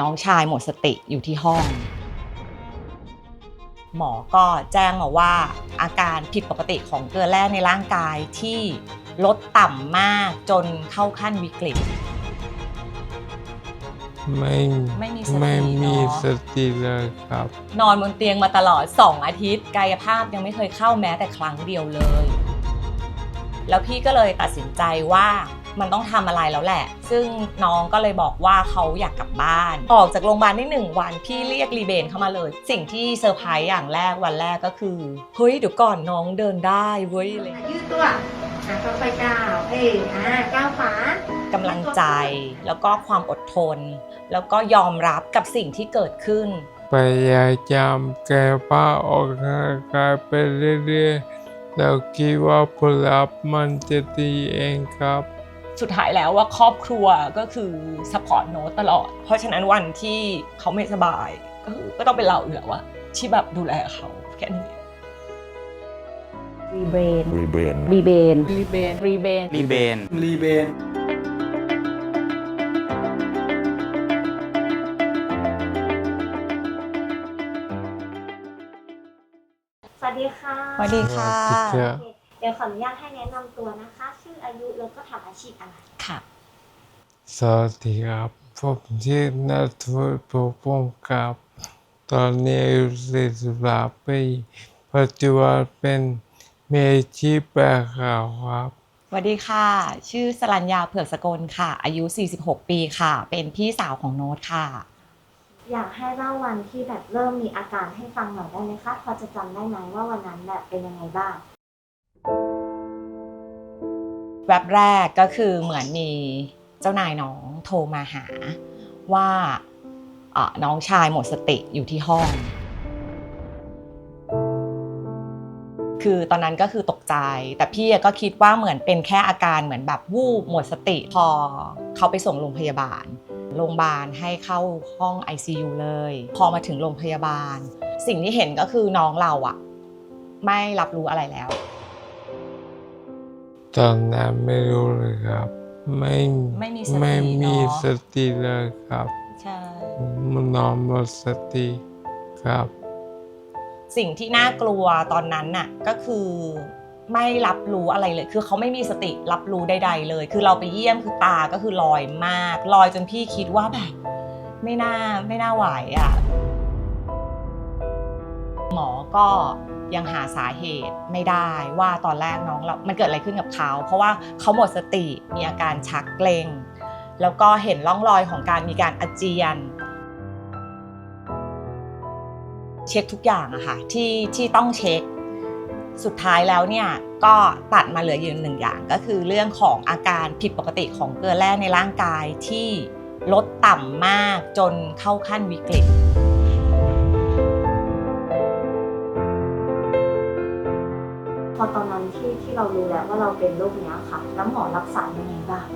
น้องชายหมดสติอยู่ที่ห้อง หมอก็แจ้งมาว่าอาการผิดปกติของเกลือแร่ในร่างกายที่ลดต่ำมากจนเข้าขั้นวิกฤต ไม่ไม่มีสติไม่มีเนอะ สติเลยครับ นอนบนเตียงมาตลอด 2 อาทิตย์ กายภาพยังไม่เคยเข้าแม้แต่ครั้งเดียวเลย แล้วพี่ก็เลยตัดสินใจว่า มันต้องทำอะไรแล้วแหละ ซึ่งน้องก็เลยบอกว่าเขาอยากกลับบ้าน ออกจากโรงพยาบาลได้หนึ่งวันพี่เรียกรีเบนเข้ามาเลย สิ่งที่เซอร์ไพรส์อย่างแรกวันแรกก็คือ เฮ้ยเดี๋ยวก่อนน้องเดินได้เว้ยอะไรอย่างเลยยืดตัวอะค่อยๆก้าวเอ้ยอ่าก้าวขวากำลังใจแล้วก็ความอดทน แล้วก็ยอมรับกับสิ่งที่เกิดขึ้นพยายามแก้ผ้าออกกำลังกายไปเรื่อยๆแล้วคิดว่าผลลัพธ์มันจะดีเองครับ สุดท้ายแล้วว่าครอบครัวก็คือสปอร์ตโน้ตตลอด เพราะฉะนั้นวันที่เขาไม่สบายก็คือก็ต้องเป็นเราอยู่แล้วอะที่แบบดูแลเขาแค่นี้รีเบนรีเบนรีเบนรีเบนรีเบนรีเบนรีเบนสวัสดีค่ะ สวัสดีค่ะ สวัสดีครับโอเคเดี๋ยวขออนุญาตให้แนะนำตัวนะคะ ชื่ออายุแล้วก็ทำอาชีพอะไร ค่ะ สวัสดีครับผมชื่อนัทวุฒิภูมิพงศ์ครับ ตอนนี้อายุ43ปีปัจจุบันเป็นเมชีพแปลข่าวครับ สวัสดีค่ะ ชื่อสรัญญาเผือกสกลค่ะ อายุ 46 ปีค่ะ เป็นพี่สาวของโน้ตค่ะ อยากให้เล่าวันที่แบบเริ่มมีอาการให้ฟังหน่อยได้ไหมคะ พอจะจำได้ไหมว่าวันนั้นแบบเป็นยังไงบ้าง แวบแรกก็คือเหมือนมีเจ้านายน้องโทรมาหาว่าน้องชายหมดสติอยู่ที่ห้อง คือตอนนั้นก็คือตกใจ แต่พี่ก็คิดว่าเหมือนเป็นแค่อาการเหมือนแบบวูบหมดสติพอเขาไปส่งโรงพยาบาล โรงพยาบาลให้เข้าห้อง ICU เลย พอมาถึงโรงพยาบาล สิ่งที่เห็นก็คือน้องเราอะไม่รับรู้อะไรแล้ว ตอนนั้นไม่รู้เลยครับ ไม่ไม่มีสติไม่มีเนอะ สติเลยครับ ใช่ มันนอนหมดสติครับ สิ่งที่น่ากลัวตอนนั้นน่ะก็คือไม่รับรู้อะไรเลย คือเขาไม่มีสติรับรู้ใด ๆ เลย คือเราไปเยี่ยมคือตาก็คือลอยมากลอยจนพี่คิดว่าแบบไม่น่าไม่น่าไหวอะหมอก็ ยังหาสาเหตุไม่ได้ว่าตอนแรกน้องเรา มันเกิดอะไรขึ้นกับเขา เพราะว่าเขาหมดสติมีอาการชักเกร็งแล้วก็เห็นร่องรอยของการมีการอาเจียน เช็คทุกอย่างอะค่ะที่ที่ต้องเช็ค สุดท้ายแล้วเนี่ยก็ตัดมาเหลืออยู่หนึ่งอย่างก็คือเรื่องของอาการผิดปกติของเกลือแร่ในร่างกายที่ลดต่ำมากจนเข้าขั้นวิกฤต อตอนนั้นที่ที่เรารู้แล้วว่าเราเป็นโรคเนี้ยค่ะ แล้วหมอรักษายังไงบ้าง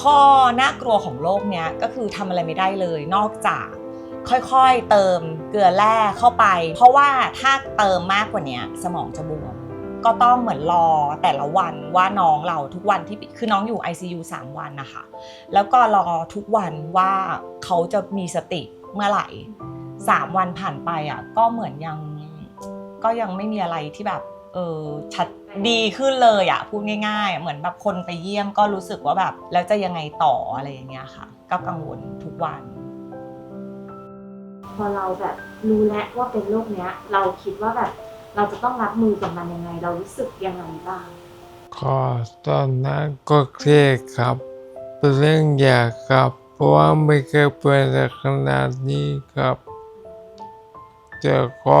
ข้อน่ากลัวของโรคเนี้ยก็คือทำอะไรไม่ได้เลย นอกจากค่อยๆเติมเกลือแร่เข้าไป เพราะว่าถ้าเติมมากกว่านี้สมองจะบวมก็ต้องเหมือนรอแต่ละวันว่าน้องเราทุกวันที่คือน้องอยู่ ICU 3 วันนะคะ แล้วก็รอทุกวันว่าเขาจะมีสติเมื่อไหร่ 3 วันผ่านไปอะก็เหมือนยังก็ยังไม่มีอะไรที่แบบ เออชัดดีขึ้นเลยอะพูดง่าย ๆ เหมือนแบบคนไปเยี่ยมก็รู้สึกว่าแบบ แล้วจะยังไงต่ออะไรอย่างเงี้ยค่ะ ก็กังวลทุกวัน พอเราแบบรู้แล้วว่าเป็นโรคเนี้ย เราคิดว่าแบบเราจะต้องรับมือกับมันยังไง เรารู้สึกยังไงบ้างก็ตอนนั้นก็เครียดครับ เป็นเรื่องยากครับ เพราะว่าไม่เคยเป็นขนาดนี้ครับแต่ก็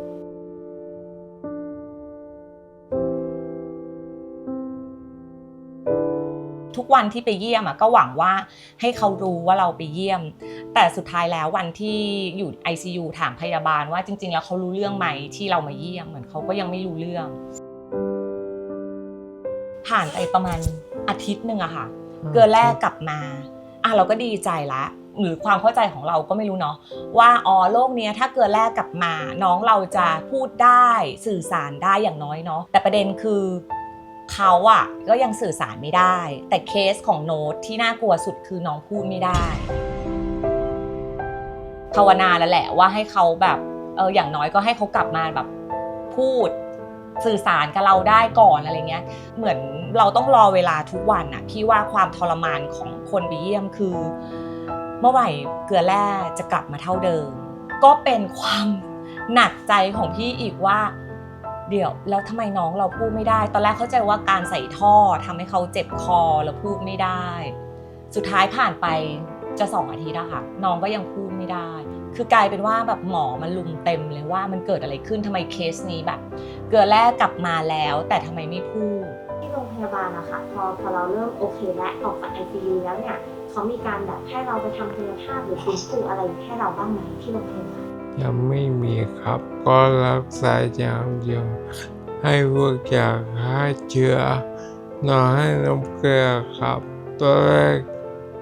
ทุกวันที่ไปเยี่ยมอะก็หวังว่าให้เขารู้ว่าเราไปเยี่ยม แต่สุดท้ายแล้ววันที่อยู่ ICU ถามพยาบาลว่าจริง ๆ แล้วเขารู้เรื่องไหมที่เรามาเยี่ยมเหมือนเขาก็ยังไม่รู้เรื่อง ผ่านไปประมาณอาทิตย์หนึ่งอะค่ะ เกลือแรกกลับมาอะเราก็ดีใจละหรือความเข้าใจของเราก็ไม่รู้เนาะว่าอ๋อโลกเนี้ยถ้าเกลือแร่กลับมา น้องเราจะพูดได้สื่อสารได้อย่างน้อยเนาะแต่ประเด็นคือ เขาอะก็ยังสื่อสารไม่ได้ แต่เคสของโน้ตที่น่ากลัวสุดคือน้องพูดไม่ได้ภาวนาแล้วแหละว่าให้เขาแบบเอออย่างน้อยก็ให้เขากลับมาแบบพูดสื่อสารกับเราได้ก่อนอะไรเงี้ย เหมือนเราต้องรอเวลาทุกวันอะพี่ว่าความทรมานของคนไปเยี่ยมคือ เมื่อไหร่เกลือแร่จะกลับมาเท่าเดิม ก็เป็นความหนักใจของพี่อีกว่า เดี๋ยวแล้วทำไมน้องเราพูดไม่ได้ ตอนแรกเข้าใจว่าการใส่ท่อทำให้เขาเจ็บคอแล้วพูดไม่ได้ สุดท้ายผ่านไปจะสองอาทิตย์อะค่ะ น้องก็ยังพูดไม่ได้ คือกลายเป็นว่าแบบหมอมันลุมเต็มเลยว่ามันเกิดอะไรขึ้นทำไมเคสนี้แบบ เกลือแร่กลับมาแล้ว แต่ทำไมไม่พูดที่โรงพยาบาลอะค่ะพอพอเราเริ่มโอเคและออกจาก ICU แล้วเนี่ยเขามีการแบบให้เราไปทำกายภาพหรือฟื้นฟูอะไรให้เราบ้างไหมที่โรงพยาบาล ยังไม่มีครับ ก็รักษาอย่างเดียว ให้พวกยาฆ่าเชื้อนอนให้น้ำเกลือครับตัวแรก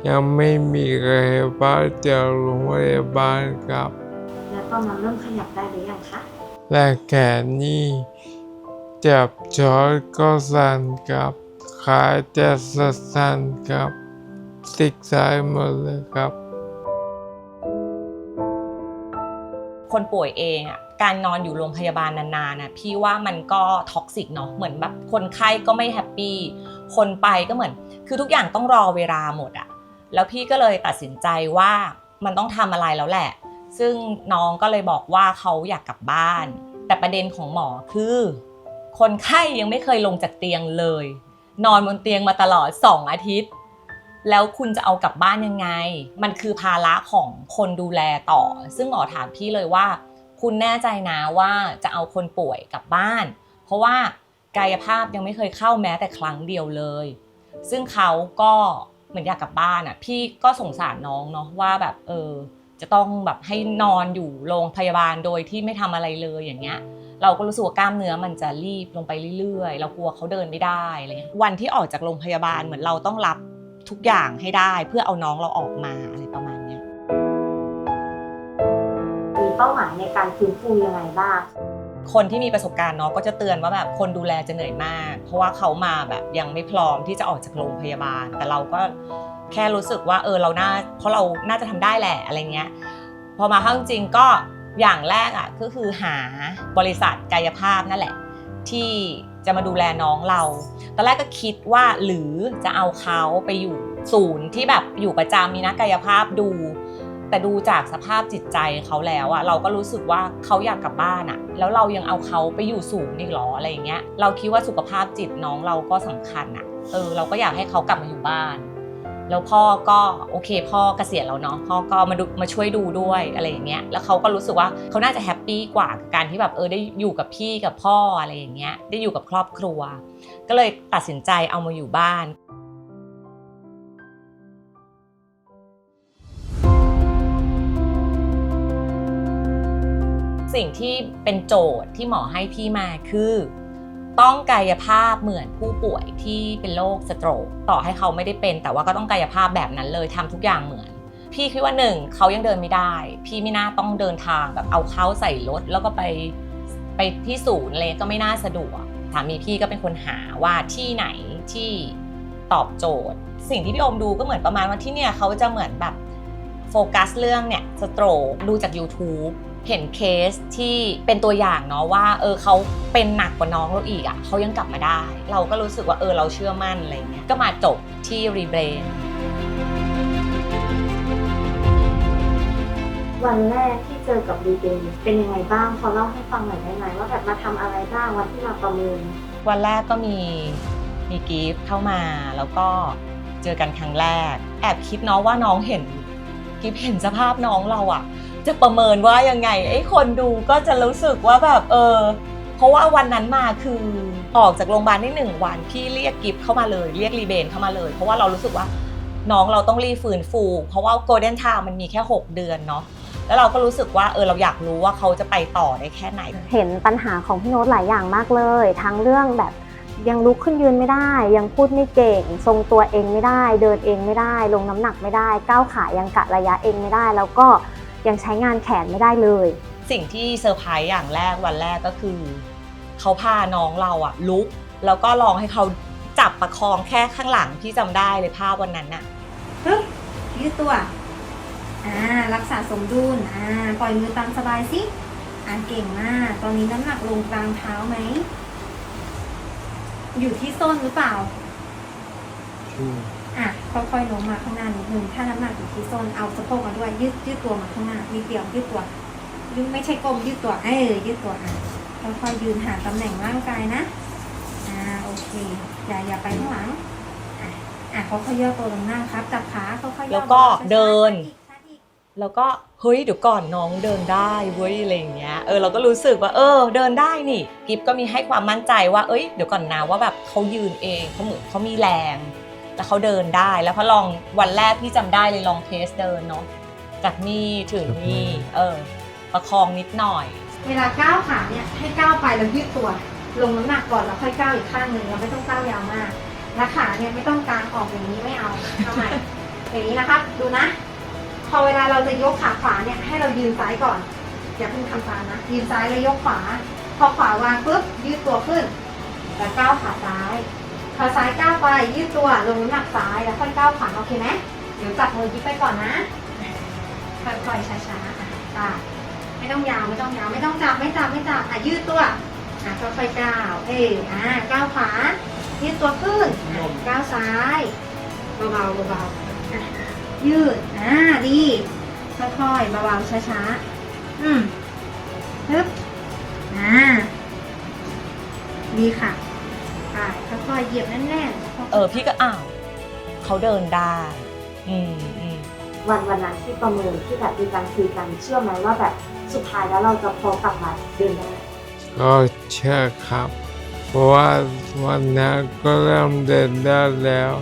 ยังไม่มีใครบ้านจากโรงพยาบาลครับ แล้วตอนนั้นเริ่มขยับได้หรือยังคะและแขนนี่จับช้อนก็สั่นครับ ขาจะสั่นครับติกซ้ายหมดเลยครับ คนป่วยเองอะการนอนอยู่โรงพยาบาลนานๆนะพี่ว่ามันก็ท็อกซิกเนาะเหมือนแบบคนไข้ก็ไม่แฮปปี้คนไปก็เหมือน คือทุกอย่างต้องรอเวลาหมดอะแล้วพี่ก็เลยตัดสินใจว่ามันต้องทำอะไรแล้วแหละ ซึ่งน้องก็เลยบอกว่าเขาอยากกลับบ้าน แต่ประเด็นของหมอคือ คนไข้ยังไม่เคยลงจากเตียงเลย นอนบนเตียงมาตลอด 2 อาทิตย์ แล้วคุณจะเอากลับบ้านยังไง มันคือภาระของคนดูแลต่อ ซึ่งหมอถามพี่เลยว่า คุณแน่ใจนะว่าจะเอาคนป่วยกลับบ้าน เพราะว่ากายภาพยังไม่เคยเข้าแม้แต่ครั้งเดียวเลย ซึ่งเขาก็เหมือนอยากกลับบ้านอะ พี่ก็สงสารน้องเนาะว่าแบบเออจะต้องแบบให้นอนอยู่โรงพยาบาลโดยที่ไม่ทำอะไรเลยอย่างเงี้ย เราก็รู้สึกว่ากล้ามเนื้อมันจะรีบลงไปเรื่อยๆ เรากลัวเขาเดินไม่ได้อะไรเงี้ยวันที่ออกจากโรงพยาบาลเหมือนเราต้องรับ ทุกอย่างให้ได้เพื่อเอาน้องเราออกมาอะไรประมาณเนี้ยมีเป้าหมายในการฟื้นฟูยังไงบ้าง คนที่มีประสบการณ์เนาะก็จะเตือนว่าแบบคนดูแลจะเหนื่อยมาก เพราะว่าเขามาแบบยังไม่พร้อมที่จะออกจากโรงพยาบาล แต่เราก็แค่รู้สึกว่าเออเราน่าเพราะเราน่าจะทำได้แหละอะไรเงี้ยพอมาเข้าจริงๆก็อย่างแรกอะก็คือหาบริษัทกายภาพนั่นแหละ ที่ จะมาดูแลน้องเรา ตอนแรกก็คิดว่าหรือจะเอาเขาไปอยู่ศูนย์ที่แบบอยู่ประจำมีนักกายภาพดู แต่ดูจากสภาพจิตใจเขาแล้วอะเราก็รู้สึกว่าเขาอยากกลับบ้านอะแล้วเรายังเอาเขาไปอยู่ศูนย์อีกเหรออะไรอย่างเงี้ย เราคิดว่าสุขภาพจิตน้องเราก็สำคัญอะเออเราก็อยากให้เขากลับมาอยู่บ้าน แล้วพ่อก็โอเค พ่อเกษียณแล้วเนาะพ่อก็มาดูมาช่วยดูด้วยอะไรอย่างเงี้ยแล้วเขาก็รู้สึกว่าเขาน่าจะแฮปปี้กว่ากับการที่แบบเออได้อยู่กับพี่กับพ่ออะไรอย่างเงี้ยได้อยู่กับครอบครัว ก็เลยตัดสินใจเอามาอยู่บ้านสิ่งที่เป็นโจทย์ที่หมอให้พี่มาคือ ต้องกายภาพเหมือนผู้ป่วยที่เป็นโรคสโตรกต่อให้เขาไม่ได้เป็น แต่ว่าก็ต้องกายภาพแบบนั้นเลยทำทุกอย่างเหมือน พี่คิดว่าหนึ่งเขายังเดินไม่ได้ พี่ไม่น่าต้องเดินทางแบบเอาเขาใส่รถแล้วก็ไปไปที่ศูนย์เลยก็ไม่น่าสะดวกสามีพี่ก็เป็นคนหาว่าที่ไหนที่ตอบโจทย์ สิ่งที่พี่อมดูก็เหมือนประมาณว่าที่เนี่ยเขาจะเหมือนแบบโฟกัสเรื่องเนี่ยสโตรกดูจาก YouTube เห็นเคสที่เป็นตัวอย่างเนาะว่าเออเขาเป็นหนักกว่าน้องเราอีกอะ่ะเขายังกลับมาได้ เราก็รู้สึกว่าเออเราเชื่อมั่นอะไรเงี้ยก็มาจบที่รีเบรนวันแรกที่เจอกับดีเดย์เป็นยังไงบ้างพอเล่าให้ฟังหน่อยได้ไหมว่าแบบมาทำอะไรบ้างวันที่มาประเมิน วันแรกก็มีมีกิฟต์เข้ามาแล้วก็เจอกันครั้งแรก แอบคิดเนาะว่าน้องเห็นกิฟต์เห็นสภาพน้องเราอะ จะประเมินว่ายังไงไอ้คนดูก็จะรู้สึกว่าแบบเออเพราะว่าวันนั้นมาคือออกจากโรงพยาบาลได้หนึ่งวันพี่เรียกกิฟต์เข้ามาเลย เรียกรีเบนเข้ามาเลย เพราะว่าเรารู้สึกว่าน้องเราต้องรีฟื้นฟู เพราะว่าโกลเด้นไทม์มันมีแค่ 6 เดือนเนาะแล้วเราก็รู้สึกว่าเออเราอยากรู้ว่าเขาจะไปต่อได้แค่ไหน เห็นปัญหาของพี่โน้ตหลายอย่างมากเลย ทั้งเรื่องแบบยังลุกขึ้นยืนไม่ได้ ยังพูดไม่เก่ง ทรงตัวเองไม่ได้ เดินเองไม่ได้ ลงน้ำหนักไม่ได้ ก้าวขายังกะระยะเองไม่ได้ แล้วก็ ยังใช้งานแขนไม่ได้เลย สิ่งที่เซอร์ไพรส์อย่างแรกวันแรกก็คือ เขาพาน้องเราอะลุก แล้วก็ลองให้เขาจับประคองแค่ข้างหลังที่จำได้เลยภาพวันนั้นน่ะ ปึ๊บยืดตัว อ่า รักษาสมดุล อ่า ปล่อยมือตามสบายสิ อ่า เก่งมาก ตอนนี้น้ำหนักลงกลางเท้าไหม อยู่ที่ส้นหรือเปล่าอะ ค่อยๆโน้มมาข้างหน้านิดนึงถ้าน้ำหนักอยู่ที่ส้นเอาสะโพกมาด้วยยืดยืดตัวมาข้างหน้านิดเดียวยืดตัวยืดไม่ใช่ก้มยืดตัวเออยืดตัวอะค่อยๆยืนหาตำแหน่งร่างกายนะอ่าโอเคอย่าอย่าไปข้างหลังอะอะค่อยๆย่อตัวลงหน้าครับจับขาค่อยๆย่อแล้วก็ช้าๆเดินช้าๆอีกแล้วก็เฮ้ยเดี๋ยวก่อนน้องเดินได้เว้ยอะไรอย่างเงี้ยเออเราก็รู้สึกว่าเออ เดินได้นี่กิฟก็มีให้ความมั่นใจว่าเอ้ยเดี๋ยวก่อนนะว่าแบบเขายืนเองเขาเหมือนเขามีแรง แล้วเขาเดินได้ แล้วพอลองวันแรกที่จำได้เลยลองเทสเดินเนาะจากนี่ถึงนี่เออประคองนิดหน่อย เวลาก้าวขาเนี่ยให้ก้าวไปแล้วยืดตัว ลงน้ำหนักก่อนแล้วค่อยก้าวอีกข้างหนึ่งเราไม่ต้องก้าวยาวมากและขาเนี่ยไม่ต้องกางออกอย่างนี้ไม่เอาเอาใหม่อย่างนี้นะครับดูนะ พอเวลาเราจะยกขาขวาเนี่ยให้เรายืนซ้ายก่อนอย่าเพิ่งทำตามนะยืนซ้ายแล้วยกขวา พอขวาวางปุ๊บยืดตัวขึ้น แล้วก้าวขาซ้าย พอซ้ายก้าวไปยืดตัวลงน้ำหนักซ้ายแล้วค่อยก้าวขวาโอเคไหมเดี๋ยวจับมือยิบไปก่อนนะค่อยๆช้าๆอะตาไม่ต้องยาวไม่ต้องยาวไม่ต้องจับไม่จับไม่จับอะยืดตัวอะค่อยๆก้าวเอออะก้าวขวายืดตัวขึ้นอะก้าวซ้ายเบาๆเบาๆอะยืดอ่าดีค่อยๆเบาๆช้าๆอืมปึ๊บอ่าดีค่ะ ไปค่อยๆเหยียบแน่นๆเออพี่ก็อ้าวเขาเดินได้ อืมอืมวันวันนั้นที่ประเมินที่แบบมีการคุยกันเชื่อไหมว่าแบบสุดท้ายแล้วเราจะพอกลับมาเดินได้ก็เชื่อครับ เพราะว่าวันนั้นก็เริ่มเดินได้แล้ว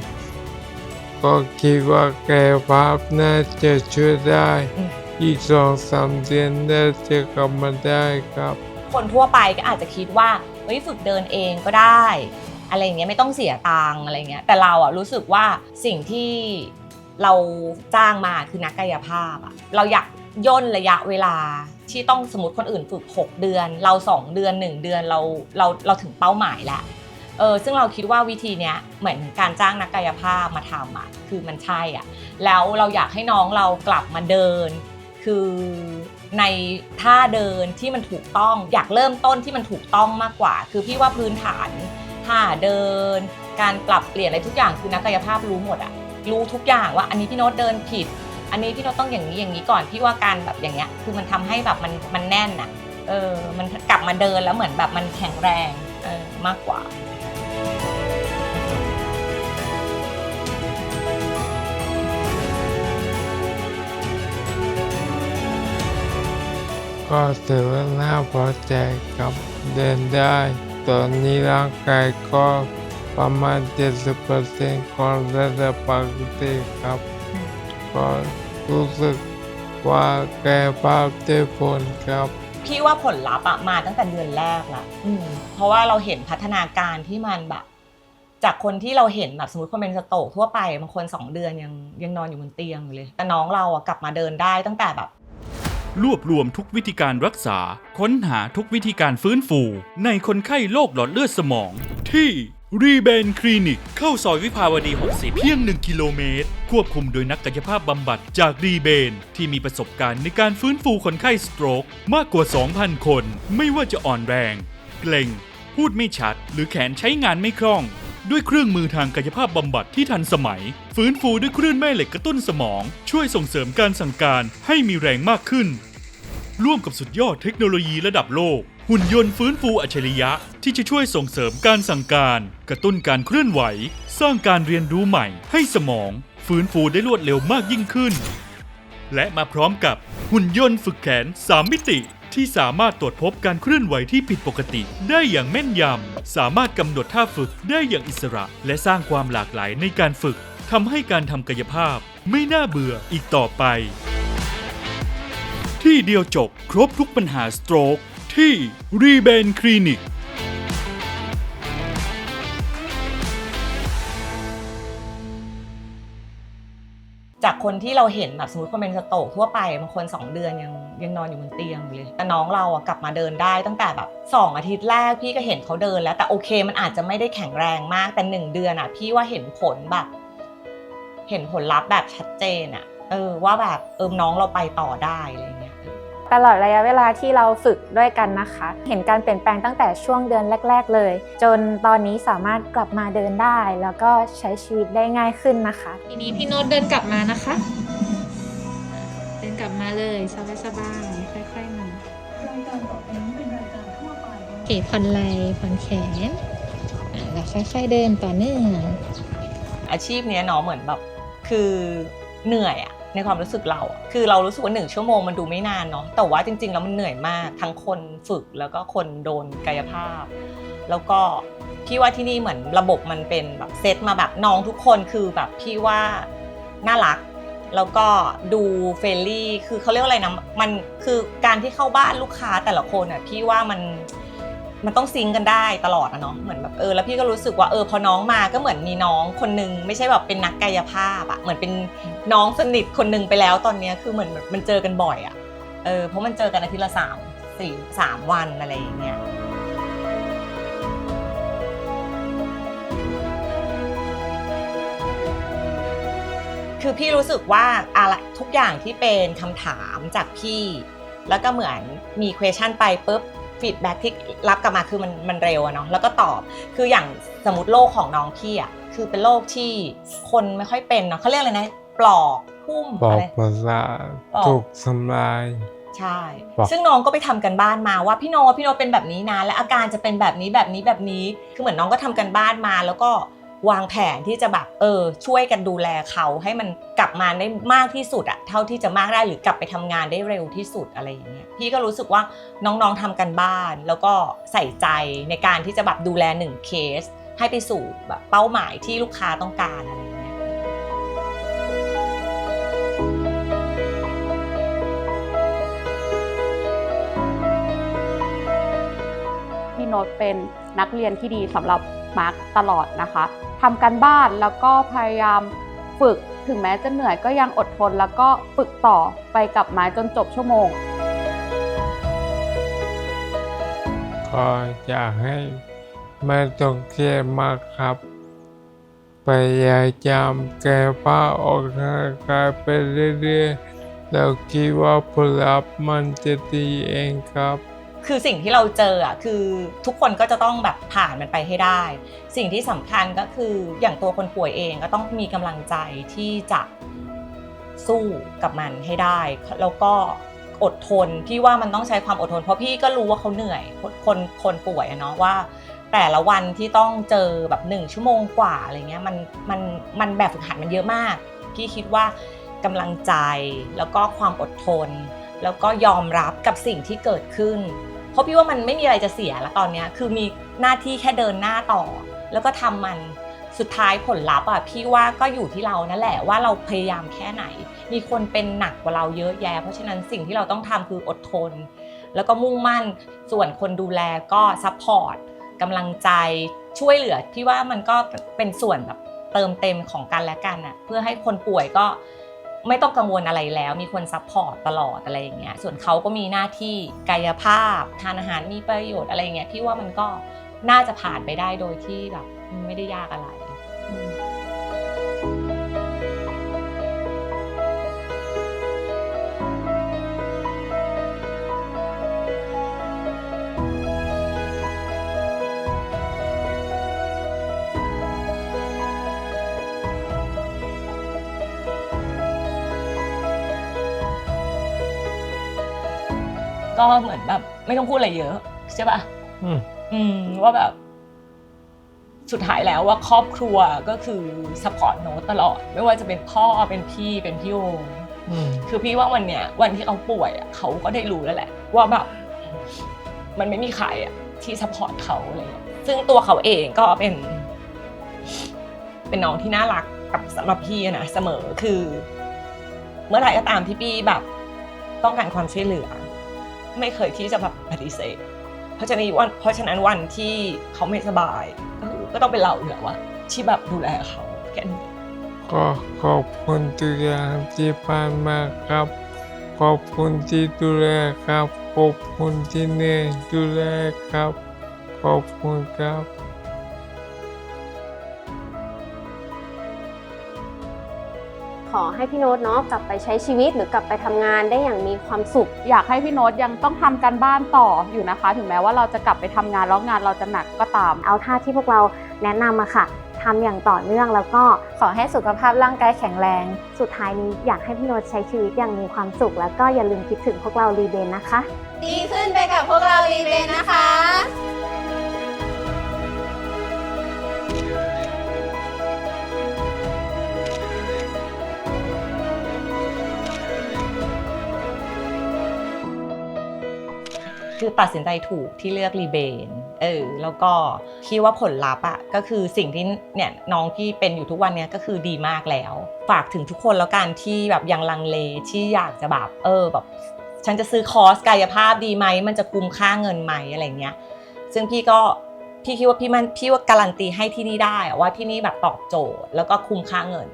ก็คิดว่ากายภาพน่าจะช่วยได้อืมอีกสองสามเดือนน่าจะกลับมาได้ครับ คนทั่วไปก็อาจจะคิดว่า เฮ้ยฝึกเดินเองก็ได้ อะไรอย่างเงี้ยไม่ต้องเสียตังค์อะไรเงี้ยแต่เราอะรู้สึกว่าสิ่งที่เราจ้างมาคือนักกายภาพอะเราอยากย่นระยะเวลาที่ต้องสมมติคนอื่นฝึก 6 เดือน เรา 2 เดือน 1 เดือนเราเราเราถึงเป้าหมายแล้วเออซึ่งเราคิดว่าวิธีเนี้ยเหมือนการจ้างนักกายภาพมาทำอะคือมันใช่อะแล้วเราอยากให้น้องเรากลับมาเดิน คือ ในท่าเดินที่มันถูกต้อง อยากเริ่มต้นที่มันถูกต้องมากกว่า คือพี่ว่าพื้นฐานท่าเดิน การปรับเปลี่ยนอะไรทุกอย่างคือนักกายภาพรู้หมดอะรู้ทุกอย่างว่าอันนี้พี่โน้ตเดินผิด อันนี้พี่โน้ตต้องอย่างนี้อย่างนี้ก่อนพี่ว่าการแบบอย่างเงี้ยคือมันทำให้แบบมันมันแน่นอะเออมันกลับมาเดินแล้วเหมือนแบบมันแข็งแรงเออมากกว่า ก็ถือว่าน่าพอใจครับเดินได้ ตอนนี้ร่างกายก็ประมาณ 70%ของระดับปกติครับ ก็รู้สึกว่าแกายภาพได้ผลครับ พี่ว่าผลลัพธ์อะมาตั้งแต่เดือนแรกละอืมเพราะว่าเราเห็นพัฒนาการที่มันแบบ จากคนที่เราเห็นแบบสมมติคนเป็นสโตรกทั่วไปบางคนสองเดือนยังยังนอนอยู่บนเตียงอยู่เลย แต่น้องเราอะกลับมาเดินได้ตั้งแต่แบบ รวบรวมทุกวิธีการรักษา ค้นหาทุกวิธีการฟื้นฟู ในคนไข้โรคหลอดเลือดสมอง ที่รีเบนคลินิก เข้าซอยวิภาวดี 60 เพียง 1 กิโลเมตร ควบคุมโดยนักกายภาพบำบัดจากรีเบน ที่มีประสบการณ์ในการฟื้นฟูคนไข้สโตรก มากกว่า 2,000 คน ไม่ว่าจะอ่อนแรง เกร็ง พูดไม่ชัด หรือแขนใช้งานไม่คล่องด้วยเครื่องมือทางกายภาพบำบัดที่ทันสมัย ฟื้นฟูด้วยคลื่นแม่เหล็กกระตุ้นสมอง ช่วยส่งเสริมการสั่งการให้มีแรงมากขึ้น ร่วมกับสุดยอดเทคโนโลยีระดับโลก หุ่นยนต์ฟื้นฟูอัจฉริยะที่จะช่วยส่งเสริมการสั่งการ กระตุ้นการเคลื่อนไหว สร้างการเรียนรู้ใหม่ ให้สมอง ฟื้นฟูได้รวดเร็วมากยิ่งขึ้น และมาพร้อมกับหุ่นยนต์ฝึกแขน 3 มิติที่สามารถตรวจพบการเคลื่อนไหวที่ผิดปกติ ได้อย่างแม่นยำ สามารถกำหนดท่าฝึกได้อย่างอิสระ และสร้างความหลากหลายในการฝึกทำให้การทำกายภาพ ไม่น่าเบื่ออีกต่อไป ที่เดียวจบครบทุกปัญหาสโตรกที่รีเบนคลินิก จากคนที่เราเห็นแบบสมมติคนเป็นสโตรกทั่วไปบางคน 2 เดือนยังยังนอนอยู่บนเตียงเลยแต่น้องเราอะกลับมาเดินได้ตั้งแต่แบบ 2 อาทิตย์แรกพี่ก็เห็นเขาเดินแล้วแต่โอเคมันอาจจะไม่ได้แข็งแรงมากแต่ 1 เดือนอะพี่ว่าเห็นผลแบบ เห็นผลลัพธ์แบบชัดเจนอะเออว่าแบบเอิมน้องเราไปต่อได้เลย ตลอดระยะเวลาที่เราฝึกด้วยกันนะคะ เห็นการเปลี่ยนแปลงตั้งแต่ช่วงเดือนแรก ๆ เลย จนตอนนี้สามารถกลับมาเดินได้ แล้วก็ใช้ชีวิตได้ง่ายขึ้นนะคะ ทีนี้พี่โน้ตเดินกลับมานะคะ เดินกลับมาเลยสบายสบายๆค่อยๆมาโอเคผ่อนไหล่ผ่อนแขนอะแล้วค่อยๆเดินต่อเนื่องอาชีพเนี้ยเนาะเหมือนแบบคือเหนื่อยอะ ในความรู้สึกเรา คือเรารู้สึกว่าหนึ่งชั่วโมงมันดูไม่นานเนาะ แต่ว่าจริง ๆ แล้วมันเหนื่อยมาก ทั้งคนฝึกแล้วก็คนโดนกายภาพ แล้วก็พี่ว่าที่นี่เหมือนระบบมันเป็นแบบเซตมาแบบน้องทุกคนคือแบบพี่ว่าน่ารัก แล้วก็ดูเฟรนลี่ คือเขาเรียกว่าอะไรนะ มันคือการที่เข้าบ้านลูกค้าแต่ละคนอะพี่ว่ามัน มันต้องซิงกันได้ตลอดอะเนาะเหมือนแบบเออแล้วพี่ก็รู้สึกว่าเออพอน้องมาก็เหมือนมีน้องคนนึงไม่ใช่แบบเป็นนักกายภาพอะเหมือนเป็นน้องสนิทคนนึงไปแล้วตอนเนี้ยคือเหมือนมันเจอกันบ่อยอะเออเพราะมันเจอกันอาทิตย์ละสามสี่สามวันอะไรอย่างเงี้ยคือพี่รู้สึกว่าอะไรทุกอย่างที่เป็นคำถามจากพี่ แล้วก็เหมือนมี question ไปปุ๊บ ฟีดแบ็ที่รับกลับมาคือมันมันเร็วอะเนาะแล้วก็ตอบคืออย่างสมมติโรคของน้องพี่อะคือเป็นโรคที่คนไม่ค่อยเป็นเนาะเขาเรียกอะไรนะปลอกหุ้มบอกอะไร ประสาทบอก ถูกทำลาย ใช่ บอกซึ่งน้องก็ไปทำกันบ้านมาว่าพี่โนตพี่โนตเป็นแบบนี้นะ และอาการจะเป็นแบบนี้แบบนี้แบบนี้ คือเหมือนน้องก็ทำกันบ้านมา แล้วก็ วางแผนที่จะแบบเออช่วยกันดูแลเขาให้มันกลับมาได้มากที่สุดอะเท่าที่จะมากได้หรือกลับไปทำงานได้เร็วที่สุดอะไรอย่างเงี้ยพี่ก็รู้สึกว่าน้องๆทำกันบ้าน แล้วก็ใส่ใจในการที่จะแบบดูแลหนึ่งเคส ให้ไปสู่แบบเป้าหมายที่ลูกค้าต้องการอะไรอย่างเงี้ยพี่โน้ตเป็นนักเรียนที่ดีสำหรับ มาร์คตลอดนะคะทำการบ้านแล้วก็พยายามฝึกถึงแม้จะเหนื่อยก็ยังอดทน แล้วก็ฝึกต่อไปกับไม้จนจบชั่วโมง ก็อยากให้ไม่ต้องเครียดมากครับ พยายามแก้ผ้าออกกำลังกายไปเรื่อยๆแล้วคิดว่าผลลัพธ์มันจะดีเองครับ คือสิ่งที่เราเจออะคือทุกคนก็จะต้องแบบผ่านมันไปให้ได้ สิ่งที่สำคัญก็คืออย่างตัวคนป่วยเองก็ต้องมีกำลังใจที่จะสู้กับมันให้ได้ แล้วก็อดทนพี่ว่ามันต้องใช้ความอดทน เพราะพี่ก็รู้ว่าเขาเหนื่อยคนคนป่วยอะเนาะว่า แต่ละวันที่ต้องเจอแบบหนึ่งชั่วโมงกว่าอะไรเงี้ยมันมันมันแบบฝึกหัดมันเยอะมาก พี่คิดว่ากำลังใจแล้วก็ความอดทน แล้วก็ยอมรับกับสิ่งที่เกิดขึ้น ราะพี่ว่ามันไม่มีอะไรจะเสียแล้วตอนเนี้ยคือมีหน้าที่แค่เดินหน้าต่อ แล้วก็ทำมันสุดท้ายผลลัพธ์อะพี่ว่าก็อยู่ที่เรานั่นแหละว่าเราพยายามแค่ไหน มีคนเป็นหนักกว่าเราเยอะแยะ เพราะฉะนั้นสิ่งที่เราต้องทำคืออดทน แล้วก็มุ่งมั่นส่วนคนดูแลก็ซัพพอร์ตกำลังใจช่วยเหลือพี่ว่ามันก็เป็นส่วนแบบเติมเต็มของกันและกันอะเพื่อให้คนป่วยก็ ไม่ต้องกังวลอะไรแล้ว มีคนซัพพอร์ตตลอดอะไรอย่างเงี้ยส่วนเขาก็มีหน้าที่กายภาพทานอาหารมีประโยชน์อะไรอย่างเงี้ยพี่ว่ามันก็น่าจะผ่านไปได้โดยที่แบบไม่ได้ยากอะไร ก็เหมือนแบบ ไม่ต้องพูดอะไรเยอะใช่ป่ะอืมอืมว่าแบบ สุดท้ายแล้วว่าครอบครัวก็คือสปอร์ตโน้ตตลอด ไม่ว่าจะเป็นพ่อเป็นพี่เป็นพี่โอมอืมคือพี่ว่าวันเนี้ยวันที่เขาป่วยอะเขาก็ได้รู้แล้วแหละ ว่าแบบ มันไม่มีใครอะที่สปอร์ตเขาอะไรเงี้ยซึ่งตัวเขาเองก็เป็น เป็นน้องที่น่ารักกับสำหรับพี่อะนะเสมอคือ เมื่อไหร่ก็ตามที่พี่แบบ ต้องการความช่วยเหลือ ไม่เคยที่จะแบบปฏิเสธ เพราะฉะนั้นวันเพราะฉะนั้นวันที่เขาไม่สบายก็คือก็ต้องเป็นเราเหรอวะที่แบบดูแลเขาแค่นี้ก็ขอบคุณทุกอย่างที่ผ่านมาครับ ขอบคุณที่ดูแลครับ ขอบคุณที่เหนื่อยดูแลครับ ขอบคุณครับ อให้พี่โน้ตเนาะกลับไปใช้ชีวิตหรือกลับไปทำงานได้อย่างมีความสุข อยากให้พี่โน้ตยังต้องทำการบ้านต่ออยู่นะคะ ถึงแม้ว่าเราจะกลับไปทำงานแล้วงานเราจะหนักก็ตาม เอาท่าที่พวกเราแนะนำมาค่ะทำอย่างต่อเนื่องแล้วก็ขอให้สุขภาพร่างกายแข็งแรง สุดท้ายนี้อยากให้พี่โน้ตใช้ชีวิตอย่างมีความสุข แล้วก็อย่าลืมคิดถึงพวกเรารีเบนนะคะ ดีขึ้นไปกับพวกเรารีเบนนะคะ คือตัดสินใจถูกที่เลือกรีเบนเออแล้วก็คิดว่าผลลัพธ์อะก็คือสิ่งที่เนี่ยน้องที่เป็นอยู่ทุกวันเนี้ยก็คือดีมากแล้ว ฝากถึงทุกคนแล้วกันที่แบบยังลังเลที่อยากจะแบบเออแบบฉันจะซื้อคอร์สกายภาพดีไหมมันจะคุ้มค่าเงินไหมอะไรเงี้ยซึ่งพี่ก็พี่คิดว่าพี่มันพี่ว่าการันตีให้ที่นี่ได้ว่าที่นี่แบบตอบโจทย์แล้วก็คุ้มค่าเงิน